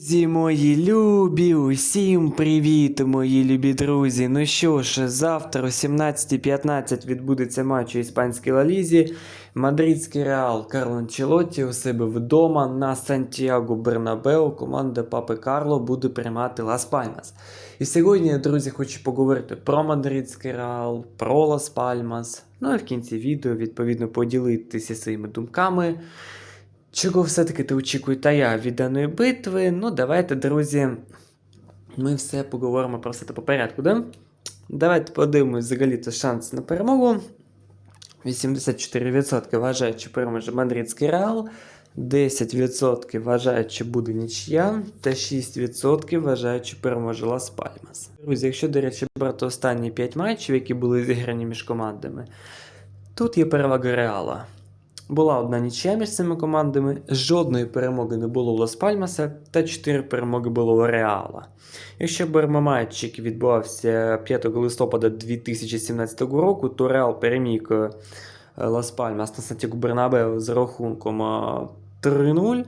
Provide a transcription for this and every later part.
Друзі мої любі, усім привіт, мої любі друзі. Ну що ж, завтра о 17.15 відбудеться матч у іспанській лалізі. Мадридський реал Карло Анчелотті у себе вдома на Сантьяго Бернабеу. Команда Папи Карло буде приймати Лас Пальмас. І сьогодні, друзі, хочу поговорити про Мадридський реал, про Лас Пальмас. Ну і в кінці відео, відповідно, поділитися своїми думками. Чого все-таки ти очікує та я від даної битви? Ну, давайте, друзі, ми все поговоримо про все це по порядку, да? Давайте подивимось взагалі то шанс на перемогу. 84% вважають, що переможе Мадридський Реал, 10% вважають, що буде нічия, та 6% вважають, що переможе Лас Пальмас. Друзі, якщо, до речі, брати останні 5 матчів, які були зіграні між командами, тут є перевага Реала. Була одна нічия між цими командами, жодної перемоги не було у Лас Пальмаса та 4 перемоги було у Реала. Якщо який відбувався 5 листопада 2017 року, то Реал переміг е, Лас Пальмас на Сантьяго Бернабеу з рахунком е, 3-0.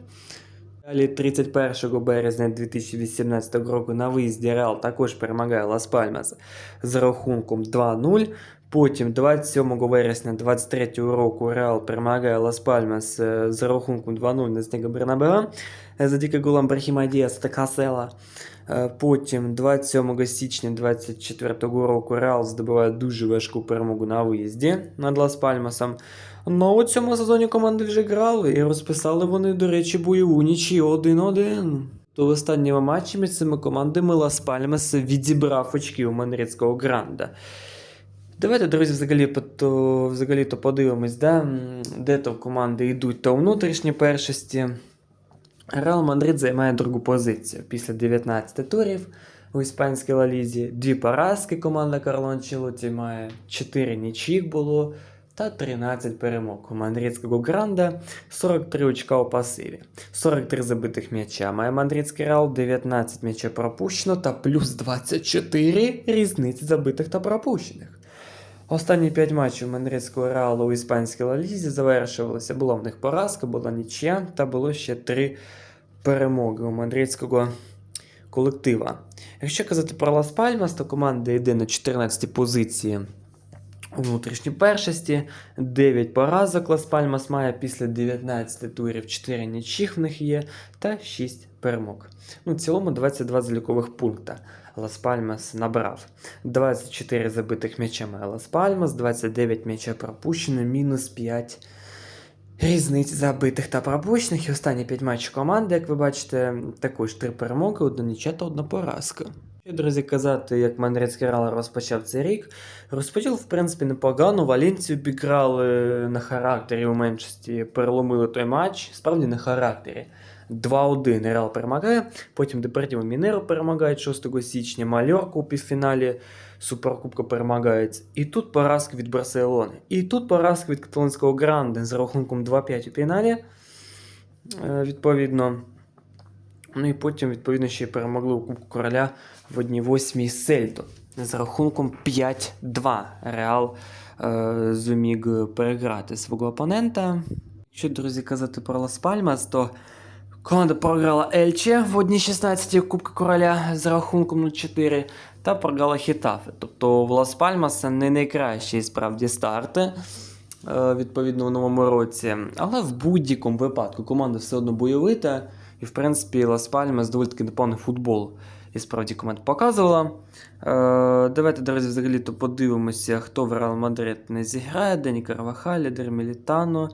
Далі 31 березня 2018 року на виїзді Реал також перемагає Лас Пальмас з рахунком 2-0. Потім 27 вересня 23 року Реал перемагає Лас Пальмас е, з рахунком 2-0 на Снега Бернабеа е, завдяки голам Брахіма Діаса та Касела. Е, Потім 27 січня 24 року Реал здобуває дуже важку перемогу на виїзді над Лас Пальмасом. Ну, у цьому сезоні команди вже грали і розписали вони, до речі, бойову нічию 1-1. То в останньому матчі між цими командами Лас Пальмас відібрав очки у Манрідського Гранда. Давайте, друзі, взагалі, то, взагалі то подивимось, да? де то команди йдуть то у внутрішній першості. Реал Мадрид займає другу позицію після 19 турів у іспанській лалізі. Дві поразки команда Карло Анчелотті має, 4 нічих було та 13 перемог у мадридського гранда, 43 очка у пасиві, 43 забитих м'яча. Має мадридський Реал, 19 м'яча пропущено та плюс 24 різниці забитих та пропущених. Останні 5 матчів Мадридського Реалу у іспанській лалізі завершувалися. Була в них поразка, була нічия та було ще три перемоги у мадридського колектива. Якщо казати про Лас Пальмас, то команда йде на 14 позиції у внутрішній першості. 9 поразок Лас Пальмас має після 19 турів, 4 нічих в них є та 6 перемог. Ну, в цілому 22 залікових пункта. Лас Пальмас набрав 24 забитих м'яча має Лас Пальмас, 29 м'яча пропущено, мінус 5 різниць забитих та пропущених. І останні 5 матчів команди, як ви бачите, також 3 перемоги, одна нічия та одна поразка. Друзі, казати, як Мандрецький Реал розпочав цей рік. Розпочав, в принципі, непогано. Валенцію обіграли на характері у меншості, переломили той матч. Справді на характері. 2-1 Реал перемагає. Потім Депортіво Мінеро перемагають 6 січня. Мальорку у півфіналі Суперкубка перемагають. І тут поразка від Барселони. І тут поразка від каталонського Гранде з рахунком 2-5 у фіналі. Е, Відповідно. Ну і потім, відповідно, ще й перемогли у Кубку Короля в одній восьмій Сельту з рахунком 5-2. Реал е, зуміг переграти свого опонента. Якщо, друзі, казати про Лас Пальмас, то команда програла Ельче в одній 16 Кубка Короля з рахунком 0-4 та програла Хітафе. Тобто в Лас Пальмаса не найкращі справді старти. е, Відповідно, у новому році. Але в будь-якому випадку команда все одно бойовита. І, в принципі, Лас Пальмас доволі таки непоганий футбол. І справді команда показувала. Е, давайте, друзі, взагалі то подивимося, хто в Реал Мадрид не зіграє. Дені Карвахалі, Дермілітано,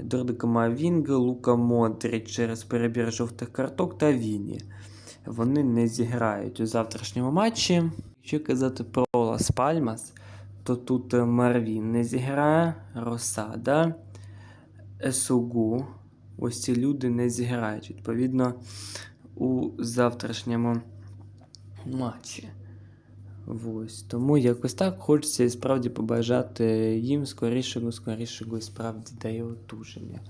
Едуардо Камавінга, Лука Модрич через перебір жовтих карток та Віні. Вони не зіграють у завтрашньому матчі. Якщо казати про Лас Пальмас, то тут Марвін не зіграє, Росада, Есугу. Ось ці люди не зіграють. Відповідно, у завтрашньому матчі. Ось. Тому якось так хочеться і справді побажати їм скорішого, скорішого і справді дає одужання.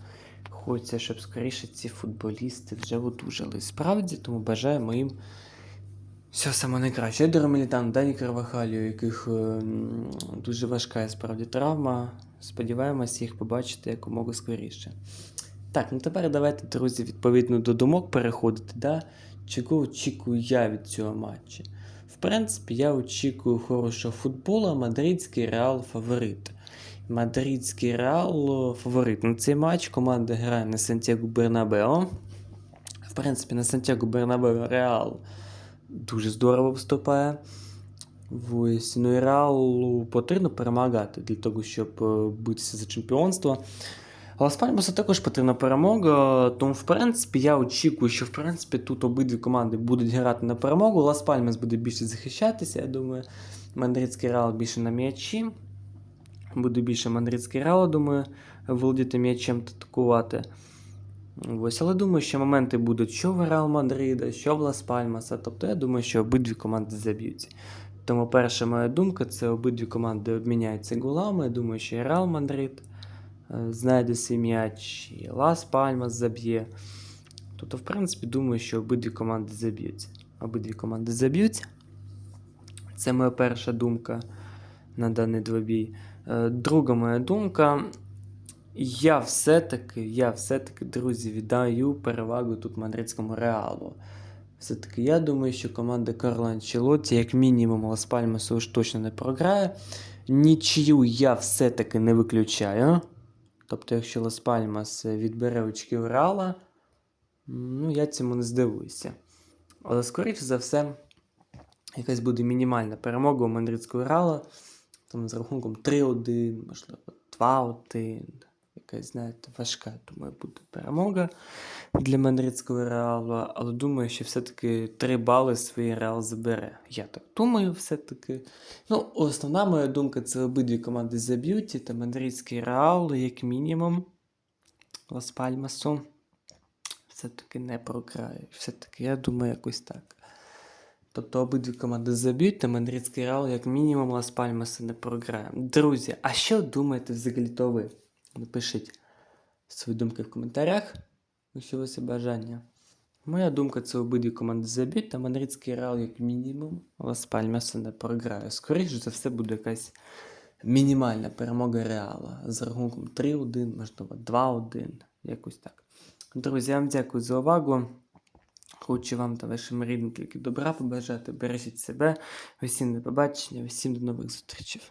Хочеться, щоб скоріше ці футболісти вже одужали. Справді, тому бажаємо їм все саме найкраще. Едеро Мілітан, Дані Карвахалію, у яких ем, дуже важка справді травма. Сподіваємося їх побачити якомога скоріше. Так, ну тепер давайте, друзі, відповідно до думок переходити. Да? чого очікую я від цього матчу? В принципі, я очікую хорошого футболу, мадридський реал фаворит. Мадридський реал фаворит на цей матч. Команда грає на Сантьяго Бернабео. В принципі, на Сантьяго Бернабео Реал дуже здорово виступає. Ось, ну і Реалу потрібно перемагати для того, щоб е, битися за чемпіонство. Лас Пальмасу також потрібна перемога, тому в принципі я очікую, що в принципі тут обидві команди будуть грати на перемогу. Лас Пальмас буде більше захищатися, я думаю. Мадридський Реал більше на м'ячі. Буде більше Мадридський Реал, думаю, володіти м'ячем та атакувати. Ось, але думаю, що моменти будуть що в Реал Мадрида, що в Лас Пальмаса. Тобто я думаю, що обидві команди заб'ються. Тому перша моя думка це обидві команди обміняються голами. Я думаю, що і Реал Мадрид знайде свій м'яч, і Лас Пальмас заб'є. Тобто, в принципі, думаю, що обидві команди заб'ються. Обидві команди заб'ються. Це моя перша думка на даний двобій. Е, Друга моя думка. Я все-таки, я все-таки, друзі, віддаю перевагу тут мадридському реалу. Все-таки я думаю, що команда Карла Анчелотті, як мінімум, Лас Пальмасу уж точно не програє. Нічию я все-таки не виключаю. Тобто, якщо Лас Пальмас відбере очки Урала, ну я цьому не здивуюся. Але, скоріше за все, якась буде мінімальна перемога у Мандридського Реала. Там з рахунком 3-1, можливо, 2-1. Якась, знаєте, важка, думаю, буде перемога для мадридського реалу. Але думаю, що все-таки 3 бали свій реал забере. Я так думаю, все-таки. Ну, основна моя думка це обидві команди заб'ють, та мадридський реал, як мінімум, Лас Пальмасу. Все-таки не програє. Все-таки, я думаю, якось так. Тобто обидві команди заб'ють, та мадридський реал, як мінімум, Лас Пальмаса не програє. Друзі, а що думаєте взагалі то ви? Напишіть свої думки в коментарях, якщо у бажання. Моя думка це обидві команди заб'ють, та мадридський реал, як мінімум, Лас Пальмаса не програє. Скоріше за все буде якась мінімальна перемога реала з рахунком 3-1, можливо, 2-1, якось так. Друзі, я вам дякую за увагу. Хочу вам та вашим рідним тільки добра побажати. Бережіть себе. Усім до побачення, усім до нових зустрічей.